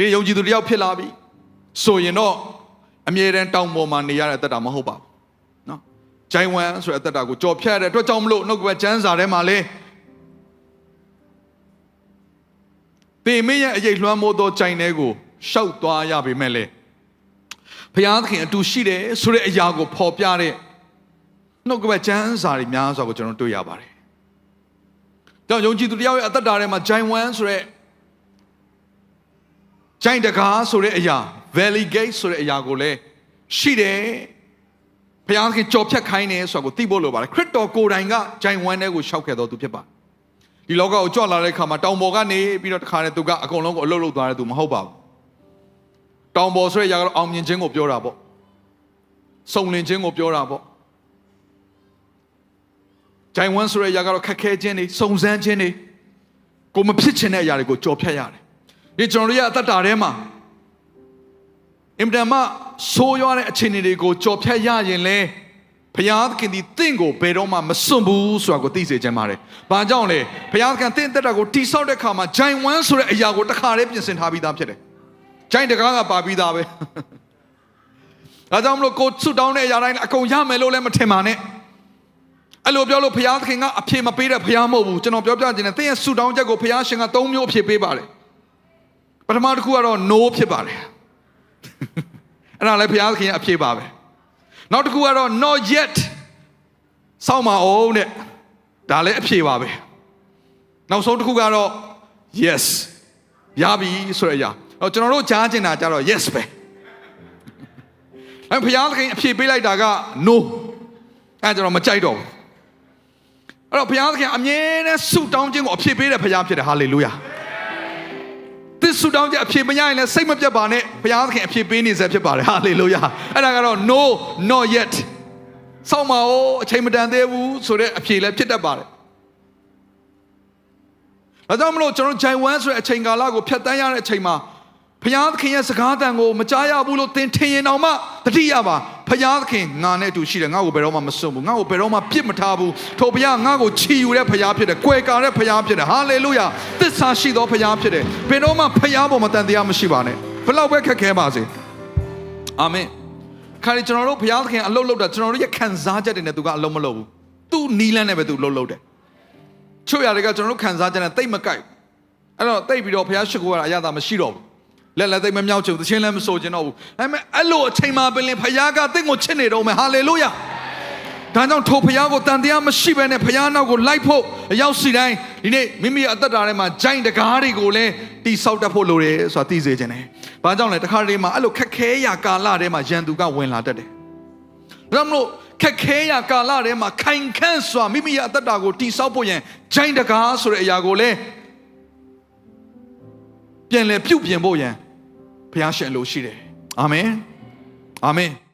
ဒီယုံကြည်သူတစ်ယောက်ဖြစ်လာပြီဆိုရင်တော့အမြဲတမ်းတောင်ပေါ်မှာနေရတဲ့အသက်တာမဟုတ်ပါဘူးနော်ဂျိုင်ဝမ်ဆိုတဲ့အသက်တာကိုကြော်ဖြတ်ရတဲ့အတွက်ကြောင့်မလို့နှုတ်ကပတ်ကျမ်းစာထဲမှာလေပေမင်းရဲ့အရေးလွှမ်းမိုးသောဂျိုင်တွေကိုရှောက်သွားရပေမဲ့လေဘုရားသခင်အတူရှိတယ်ဆိုတဲ့အရာကိုဖော်ပြတဲ့နှုတ်ကပတ်ကျမ်းစာတွေများစွာကိုကျွန်တော်တွေ့ရပါတယ်။ကြောင့်ယုံကြည်သူတစ်ယောက်ရဲ့အသက်တာထဲမှာဂျိုင်ဝမ်ဆိုတဲ့ ဂျိုင်တကားဆိုတဲ့အရာ Valley Gate ဆိုတဲ့အရာကိုလည်းရှိတယ်ဘုရားသခင်ကြော်ဖြတ်ခိုင်းတယ်ဆိုတာကိုသိဖို့လိုပါတယ်ခရစ်တော်ကိုယ်တိုင်ကဂျိုင်ဝမ်တဲ့ကိုရှောက်ခဲ့တော်သူဖြစ်ပါတယ်ဒီလောကကိုကြွလာတဲ့အခါမှာတောင်ပေါ်ကနေပြီးတော့တခါနဲ့သူကအကုန်လုံးကိုအလုတ်လုတ်သွားတဲ့သူမဟုတ်ပါဘူးတောင်ပေါ်ဆိုတဲ့အရာကတော့အောင်မြင်ခြင်းကိုပြောတာပေါ့စုံလင်ခြင်းကိုပြောတာပေါ့ဂျိုင်ဝမ်ဆိုတဲ့အရာကတော့ခက်ခဲခြင်းတွေစုံစမ်းခြင်းတွေကိုမဖြစ်ချင်တဲ့အရာတွေကိုကြော်ဖြတ်ရတယ် ဒီကျွန်တော်တို့ရဲ့အသက်တာထဲမှာအင်မတန်မှဆိုးရွားတဲ့အခြေအနေတွေကိုကြော်ဖြတ်ရရင်လဲဘုရားသခင်ဒီတင့်ကိုဘယ်တော့မှမစွန့်ဘူးဆိုတာကိုသိစေချင်ပါတယ်။ဘာကြောင့်လဲဘုရားသခင်တင့်တက်တာကိုတိဆောက်တဲ့အခါမှာဂျိုင်ဝမ်ဆိုတဲ့အရာကိုတစ်ခါတည်းပြင်ဆင်ထားပြီးသားဖြစ်တယ်။ဂျိုင်တကားကပါပြီးသားပဲ။ဒါကြောင့်မလို့ကိုဆုတောင်းတဲ့အရာတိုင်းအကုန်ရမယ်လို့လည်းမထင်ပါနဲ့။အဲ့လိုပြောလို့ဘုရားသခင်ကအဖြေမပေးတဲ့ဘုရားမဟုတ်ဘူးကျွန်တော်ပြောပြခြင်းနဲ့သင်ရဲ့ဆုတောင်းချက်ကိုဘုရားရှင်က၃မျိုးအဖြေပေးပါတယ်။ ပထမတစ်ခုကတော့ no ဖြစ်ပါတယ်။အဲ့ဒါလည်းဘုရားသခင်ရဲ့အဖြေပါပဲနောက်တစ်ခုကတော့ not yet စောင့်မအောင်တဲ့ဒါလည်းအဖြေပါပဲနောက်ဆုံးတစ်ခုကတော့ yes ရပြီဆိုတဲ့အရာအော်ကျွန်တော်တို့ကြားကျင်တာကြတော့ yes ပဲအဲဘုရားသခင်အဖြေပေးလိုက်တာက no အဲကျွန်တော်မကြိုက်တော့ဘူးအဲ့တော့ဘုရားသခင်အမြဲတမ်းဆုတောင်းခြင်းကိုအဖြေပေးတဲ့ဘုရားဖြစ်တယ်ဟာလေလုယာသစ် ဆုတောင်းချက်အဖြေမရရင်လည်းစိတ်မပြတ်ပါနဲ့ဘုရားသခင်အဖြေပေးနေစေဖြစ်ပါတယ်ဟာလေလုယာအဲ့ဒါကတော့ no not yet စောင့်မအောင်အချိန်မတန်သေးဘူးဆိုတဲ့အဖြေလည်းဖြစ်တတ်ပါတယ်ဒါကြောင့်မလို့ကျွန်တော်ဂျိုင်ဝမ်ဆိုတဲ့အချိန်ကာလကိုဖြတ်တန်းရတဲ့အချိန်မှာ ဘုရားသခင်ရဲ့စကားတန်ကိုမကြားရဘူးလို့သင်ထင်ရင်တော့မှတတိယပါဘုရားသခင်ငါနဲ့အတူရှိတယ်ငါ့ကိုဘယ်တော့မှမစွန့်ဘူးငါ့ကိုဘယ်တော့မှပြစ်မထားဘူးထိုဘုရားငါ့ကိုချီယူတဲ့ဘုရားဖြစ်တယ်ကွယ်ကာတဲ့ဘုရားဖြစ်တယ်ဟာလေလုယာသစ္စာရှိသောဘုရားဖြစ်တယ်ဘယ်တော့မှဘုရားပေါ်မှာတန်တရားမရှိပါနဲ့ဘယ်လောက်ပဲခက်ခဲပါစေအာမင်ခါရီကျွန်တော်တို့ဘုရားသခင်အလုပ်လုပ်တာကျွန်တော်တို့ရဲ့ခံစားချက်တွေနဲ့သူကအလုံးမလုပ်ဘူးသူ့နီးလန်းနဲ့ပဲသူလှုပ်လှုပ်တယ်ချို့ရတယ်ကကျွန်တော်တို့ခံစားချက်နဲ့တိတ်မကိုက်အဲ့တော့တိတ်ပြီးတော့ဘုရားရှိခိုးရတာအရသာမရှိတော့ဘူး လက်လက်သိမ့်မမြောက်ချင်ဘူးသချင်းလည်းမဆိုချင်တော့ဘူးဒါပေမဲ့အဲ့လိုအချိန်မှပင်လင်ဘုရားကတင့်ကိုချစ်နေတော့မယ်ဟာလေလုယာဒါကြောင့်ထိုဘုရားကိုတန်တရားမရှိဘဲနဲ့ဘုရားနောက်ကိုလိုက်ဖို့အရောက်စီတိုင်းဒီနေ့မိမိရဲ့အသက်တာထဲမှာဂျိုင်းတကားတွေကိုလည်းတိဆောက်တတ်ဖို့လိုတယ်ဆိုတာသိစေခြင်းတယ်။ဘာကြောင့်လဲတခါတည်းမှာအဲ့လိုခက်ခဲရာကာလထဲမှာရန်သူကဝင်လာတတ်တယ်။ဒါကြောင့်မလို့ခက်ခဲရာကာလထဲမှာခိုင်ခန့်စွာမိမိရဲ့အသက်တာကိုတိဆောက်ဖို့ရန်ဂျိုင်းတကားဆိုတဲ့အရာကိုလည်း ပြန်လဲပြုတ်ပြင်ဖို့ရန်ဘုရားရှင်အလိုရှိတယ်။အာမင်။အာမင်။